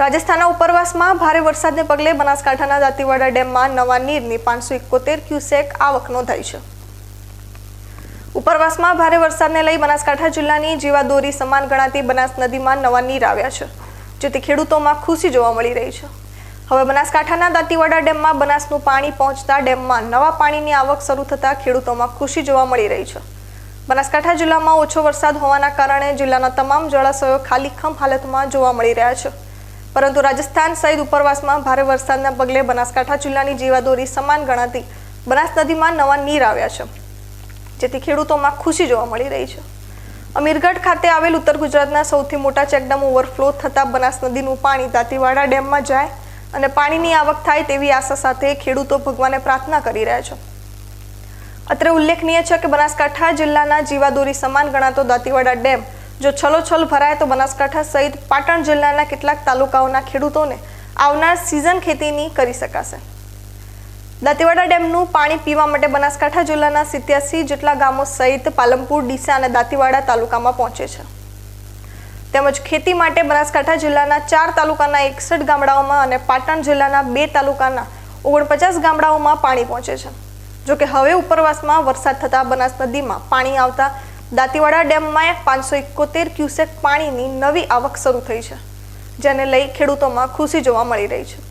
રાજસ્થાનના ઉપરવાસમાં ભારે વરસાદને પગલે બનાસકાંઠાના દાંતીવાડા ડેમમાં નવા નીરની પાંચસો એકોતેર ક્યુસેક આવક નોંધાઈ છે. ઉપરવાસમાં ભારે વરસાદને લઈ બનાસકાંઠા જિલ્લાની જીવાદોરી સમાન ગણાતી બનાસ નદીમાં નવા નીર આવ્યા છે, જેથી ખેડૂતોમાં ખુશી જોવા મળી રહી છે. હવે બનાસકાંઠાના દાંતીવાડા ડેમમાં બનાસનું પાણી પહોંચતા ડેમમાં નવા પાણીની આવક શરૂ થતાં ખેડૂતોમાં ખુશી જોવા મળી રહી છે. બનાસકાંઠા જિલ્લામાં ઓછો વરસાદ હોવાના કારણે જિલ્લાના તમામ જળાશયો ખાલીખમ હાલતમાં જોવા મળી રહ્યા છે. પરંતુ રાજસ્થાન સહિત ઉપરવાસમાં ભારે વરસાદના પગલે બનાસકાંઠા જિલ્લાની જીવાદોરી સમાન ગણાતી બનાસ નદીમાં નવા નીર આવ્યા છે. જેથી ખેડૂતોમાં ખુશી જોવા મળી રહી છે. અમીરગઢ ખાતે આવેલ ઉત્તર ગુજરાતના સૌથી મોટા ચેકડેમ ઓવરફ્લો થતાં બનાસ નદીનું પાણી દાંતીવાડા ડેમમાં જાય અને પાણીની આવક થાય તેવી આશા સાથે ખેડૂતો ભગવાને પ્રાર્થના કરી રહ્યા છે. અત્રે ઉલ્લેખનીય છે કે બનાસકાંઠા જિલ્લાના જીવાદોરી સમાન ગણાતો દાંતીવાડા ડેમ જો છલોછલ ભરાય તો બનાસકાંઠા સહિત પાટણ જિલ્લાના કેટલાક તાલુકાઓના ખેડૂતોને આવનાર સિઝન ખેતીની કરી શકાશે. દાંતીવાડા ડેમનું પાણી પીવા માટે બનાસકાંઠા જિલ્લાના સિત્યાસી જેટલા ગામો સહિત પાલમપુર ડીસા અને દાંતીવાડા તાલુકામાં પહોંચે છે. તેમજ ખેતી માટે બનાસકાંઠા જિલ્લાના ચાર તાલુકાના એકસઠ ગામડાઓમાં અને પાટણ જિલ્લાના બે તાલુકાના ઓગણપચાસ ગામડાઓમાં પાણી પહોંચે છે. જોકે હવે ઉપરવાસમાં વરસાદ થતાં બનાસ નદીમાં પાણી આવતા દાંતીવાડા ડેમમાં પાંચસો એકોતેર ક્યુસેક પાણીની નવી આવક શરૂ થઈ છે, જેને લઈ ખેડૂતોમાં ખુશી જોવા મળી રહી છે.